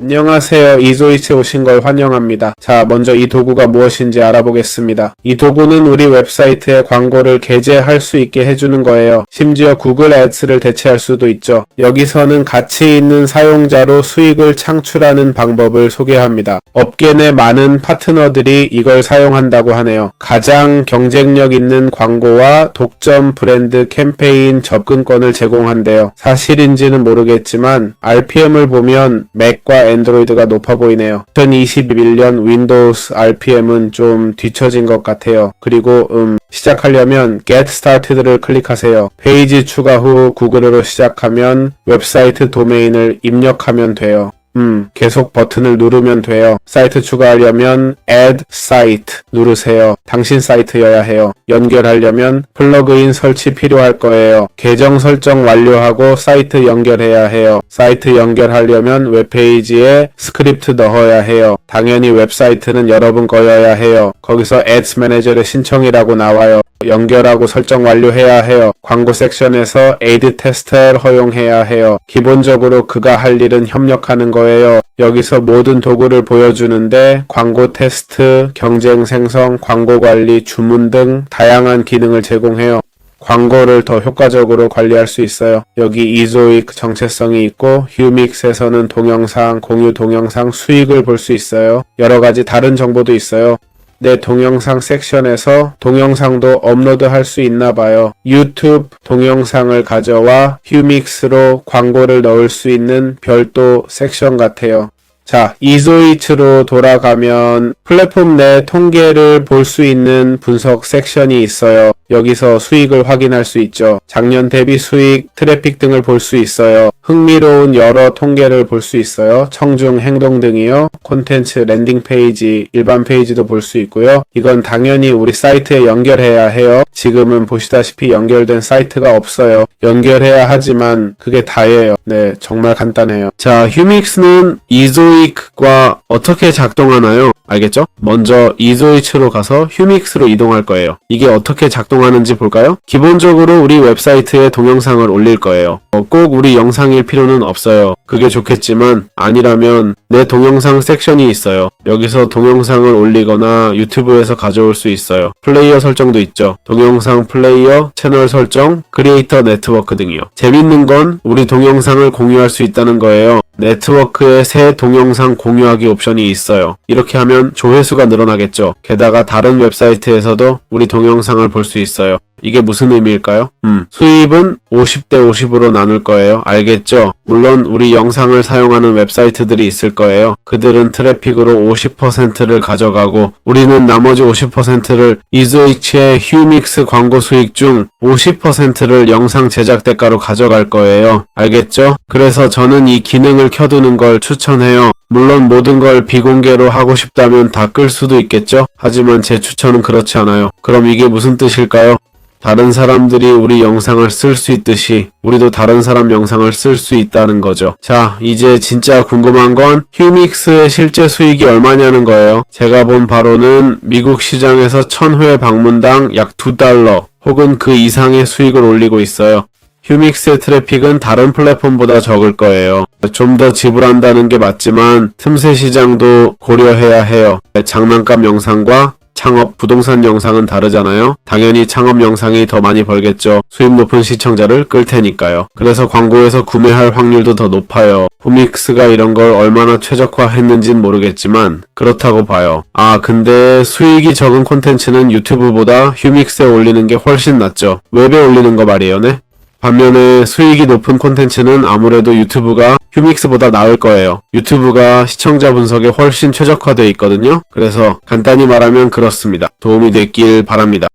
안녕하세요. 이조이츠 오신 걸 환영합니다. 자, 먼저 이 도구가 무엇인지 알아보겠습니다. 이 도구는 우리 웹사이트에 광고를 게재할 수 있게 해주는 거예요. 심지어 구글 애드스를 대체할 수도 있죠. 여기서는 가치 있는 사용자로 수익을 창출하는 방법을 소개합니다. 업계 내 많은 파트너들이 이걸 사용한다고 하네요. 가장 경쟁력 있는 광고와 독점 브랜드 캠페인 접근권을 제공한대요. 사실인지는 모르겠지만 RPM을 보면 맥과 앤드로이드가 높아 보이네요. 2021년 윈도우스 RPM은 좀 뒤처진 것 같아요. 그리고 음 시작하려면 Get Started를 클릭하세요. 페이지 추가 후 구글어로 시작하면 웹사이트 도메인을 입력하면 돼요. 음, 계속 버튼을 누르면 돼요. 사이트 추가하려면 Add Site 누르세요. 당신 사이트여야 해요. 연결하려면 플러그인 설치 필요할 거예요. 계정 설정 완료하고 사이트 연결해야 해요. 사이트 연결하려면 웹페이지에 스크립트 넣어야 해요. 당연히 웹사이트는 여러분 거여야 해요. 거기서 Ads Manager의 신청이라고 나와요. 연결하고 설정 완료해야 해요. 광고 섹션에서 에이드 테스트를 허용해야 해요. 기본적으로 그가 할 일은 협력하는 거예요. 여기서 모든 도구를 보여주는데 광고 테스트, 경쟁 생성, 광고 관리, 주문 등 다양한 기능을 제공해요. 광고를 더 효과적으로 관리할 수 있어요. 여기 이조익 정체성이 있고 휴믹스에서는 동영상, 공유 동영상 수익을 볼 수 있어요. 여러 가지 다른 정보도 있어요. 내 동영상 섹션에서 동영상도 업로드 할 수 있나 봐요. 유튜브 동영상을 가져와 휴믹스로 광고를 넣을 수 있는 별도 섹션 같아요. 자, 이조이츠로 돌아가면 플랫폼 내 통계를 볼 수 있는 분석 섹션이 있어요. 여기서 수익을 확인할 수 있죠. 작년 대비 수익, 트래픽 등을 볼 수 있어요. 흥미로운 여러 통계를 볼 수 있어요. 청중 행동 등이요. 콘텐츠 랜딩 페이지, 일반 페이지도 볼 수 있고요. 이건 당연히 우리 사이트에 연결해야 해요. 지금은 보시다시피 연결된 사이트가 없어요. 연결해야 하지만 그게 다예요. 네, 정말 간단해요. 자, 휴믹스는 이조이크과 어떻게 작동하나요? 알겠죠? 먼저 이조이츠로 가서 휴믹스로 이동할 거예요. 이게 어떻게 작동 하는지 볼까요? 기본적으로 우리 웹사이트에 동영상을 올릴 거예요. 어, 꼭 우리 영상일 필요는 없어요. 그게 좋겠지만 아니라면 내 동영상 섹션이 있어요. 여기서 동영상을 올리거나 유튜브에서 가져올 수 있어요. 플레이어 설정도 있죠. 동영상 플레이어, 채널 설정, 크리에이터 네트워크 등이요. 재밌는 건 우리 동영상을 공유할 수 있다는 거예요. 네트워크에 새 동영상 공유하기 옵션이 있어요. 이렇게 하면 조회수가 늘어나겠죠. 게다가 다른 웹사이트에서도 우리 동영상을 볼 수 있어요. 이게 무슨 의미일까요? 음, 수입은 50대 50으로 나눌 거예요. 알겠죠? 물론 우리 영상을 사용하는 웹사이트들이 있을 거예요. 그들은 트래픽으로 50%를 가져가고 우리는 나머지 50%를 이즈이치의 휴믹스 광고 수익 중 50%를 영상 제작 대가로 가져갈 거예요. 알겠죠? 그래서 저는 이 기능을 켜두는 걸 추천해요. 물론 모든 걸 비공개로 하고 싶다면 다 끌 수도 있겠죠? 하지만 제 추천은 그렇지 않아요. 그럼 이게 무슨 뜻일까요? 다른 사람들이 우리 영상을 쓸 수 있듯이 우리도 다른 사람 영상을 쓸 수 있다는 거죠. 자, 이제 진짜 궁금한 건 휴믹스의 실제 수익이 얼마냐는 거예요. 제가 본 바로는 미국 시장에서 1000회 방문당 약 2달러 혹은 그 이상의 수익을 올리고 있어요. 휴믹스의 트래픽은 다른 플랫폼보다 적을 거예요. 좀 더 지불한다는 게 맞지만 틈새 시장도 고려해야 해요. 장난감 영상과 창업 부동산 영상은 다르잖아요. 당연히 창업 영상이 더 많이 벌겠죠. 수입 높은 시청자를 끌 테니까요. 그래서 광고에서 구매할 확률도 더 높아요. 후믹스가 이런 걸 얼마나 최적화했는진 모르겠지만 그렇다고 봐요. 아 근데 수익이 적은 콘텐츠는 유튜브보다 휴믹스에 올리는 게 훨씬 낫죠. 웹에 올리는 거 말이에요, 네? 반면에 수익이 높은 콘텐츠는 아무래도 유튜브가 휴믹스보다 나을 거예요. 유튜브가 시청자 분석에 훨씬 최적화되어 있거든요. 그래서 간단히 말하면 그렇습니다. 도움이 됐길 바랍니다.